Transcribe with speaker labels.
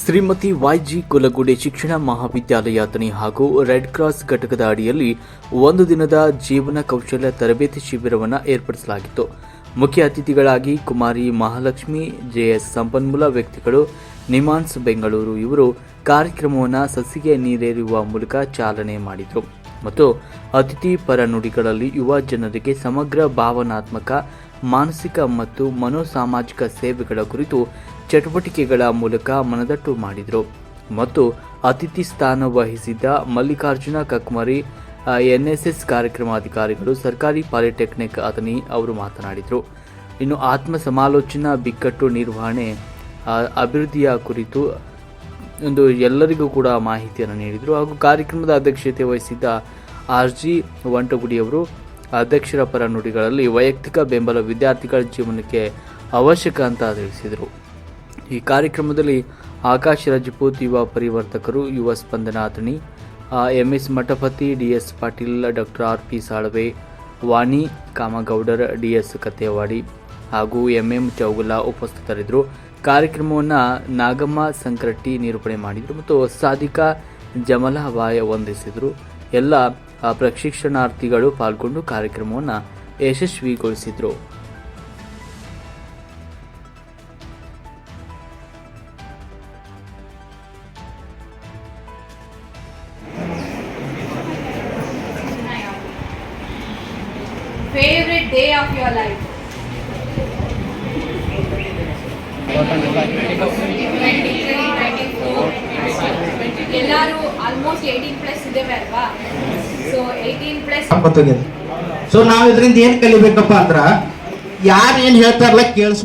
Speaker 1: ಶ್ರೀಮತಿ ವೈಜಿ ಕುಲಗುಡೆ ಶಿಕ್ಷಣ ಮಹಾವಿದ್ಯಾಲಯಾತನಿ ಹಾಗೂ red cross ಘಟಕದ ಅಡಿಯಲ್ಲಿ ಒಂದು ದಿನದ ಜೀವನ ಕೌಶಲ್ಯ ತರಬೇತಿ ಶಿಬಿರವನ್ನು ಏರ್ಪಡಿಸಲಾಗಿತ್ತು. ಮುಖ್ಯ ಅತಿಥಿಗಳಾಗಿ ಕುಮಾರಿ ಮಹಾಲಕ್ಷ್ಮಿ, ಜೆಎಸ್ ಸಂಪನ್ಮೂಲ ವ್ಯಕ್ತಿಗಳು, ನಿಮಾನ್ಸ್ ಬೆಂಗಳೂರು ಇವರು ಕಾರ್ಯಕ್ರಮವನ್ನು ಸಸಿಗೆ ನೀರೇರುವ ಮೂಲಕ ಚಾಲನೆ ಮಾಡಿದರು. ಮತ್ತು ಅತಿಥಿ ಪರ ನುಡಿಗಳಲ್ಲಿ ಯುವ ಜನರಿಗೆ ಸಮಗ್ರ, ಭಾವನಾತ್ಮಕ ಮಾನಸಿಕ ಮತ್ತು ಮನೋಸಾಮಾಜಿಕ ಸೇವೆಗಳ ಕುರಿತು ಚಟುವಟಿಕೆಗಳ ಮೂಲಕ ಮನದಟ್ಟು ಮಾಡಿದರು. ಮತ್ತು ಅತಿಥಿ ಸ್ಥಾನ ವಹಿಸಿದ್ದ ಮಲ್ಲಿಕಾರ್ಜುನ ಕಕ್ಮರಿ ಎನ್ಎಸ್ಎಸ್ ಕಾರ್ಯಕ್ರಮಾಧಿಕಾರಿಗಳು, ಸರ್ಕಾರಿ ಪಾಲಿಟೆಕ್ನಿಕ್ ಅತನಿ ಅವರು ಮಾತನಾಡಿದರು. ಇನ್ನು ಆತ್ಮ ಸಮಾಲೋಚನಾ ಬಿಕ್ಕಟ್ಟು ನಿರ್ವಹಣೆ ಅಭಿವೃದ್ಧಿಯ ಕುರಿತು ಒಂದು ಎಲ್ಲರಿಗೂ ಕೂಡ ಮಾಹಿತಿಯನ್ನು ನೀಡಿದರು. ಹಾಗೂ ಕಾರ್ಯಕ್ರಮದ ಅಧ್ಯಕ್ಷತೆ ವಹಿಸಿದ್ದ ಆರ್ ಜಿ ವಂಟಗುಡಿಯವರು ಅಧ್ಯಕ್ಷರ ಪರ ನುಡಿಗಳಲ್ಲಿ ವೈಯಕ್ತಿಕ ಬೆಂಬಲ ವಿದ್ಯಾರ್ಥಿಗಳ ಜೀವನಕ್ಕೆ ಅವಶ್ಯಕ ಅಂತ ತಿಳಿಸಿದರು. ಈ ಕಾರ್ಯಕ್ರಮದಲ್ಲಿ ಆಕಾಶ್ ರಜಪೂತ್ ಯುವ ಪರಿವರ್ತಕರು, ಯುವ ಸ್ಪಂದನ Athani M S Mathapati D S Patil, doctor R P Salve, Vani Kamagoudar D S Kattewadi ಹಾಗೂ ಎಂ ಎಂ ಚೌಗುಲ ಉಪಸ್ಥಿತರಿದ್ದರು. ಕಾರ್ಯಕ್ರಮವನ್ನು ನಾಗಮ್ಮ ಸಂಕರಟ್ಟಿ ನಿರೂಪಣೆ ಮಾಡಿದರು ಮತ್ತು ಸಾಧಿಕಾ ಜಮಲಾ ವಾಯ ವಂದಿಸಿದರು. ಎಲ್ಲ ಪ್ರಶಿಕ್ಷಣಾರ್ಥಿಗಳು ಪಾಲ್ಗೊಂಡು ಕಾರ್ಯಕ್ರಮವನ್ನು ಯಶಸ್ವಿಗೊಳಿಸಿದರು
Speaker 2: favorite? 23, 24, ಎಲ್ಲರೂ ಆಲ್ಮೋಸ್ಟ್ ಏಯ್ಟೀನ್ ಪ್ಲಸ್ ಇದ್ದೇವೆ ಅಲ್ವಾ
Speaker 3: ಸೊ ನಾವ್ ಇದರಿಂದ ಏನ್ ಕಲಿಬೇಕಪ್ಪ ಅಂದ್ರ ಯಾರು ಏನ್ ಹೇಳ್ತಾರಲ್ಲ ಕೇಳಿಸ್.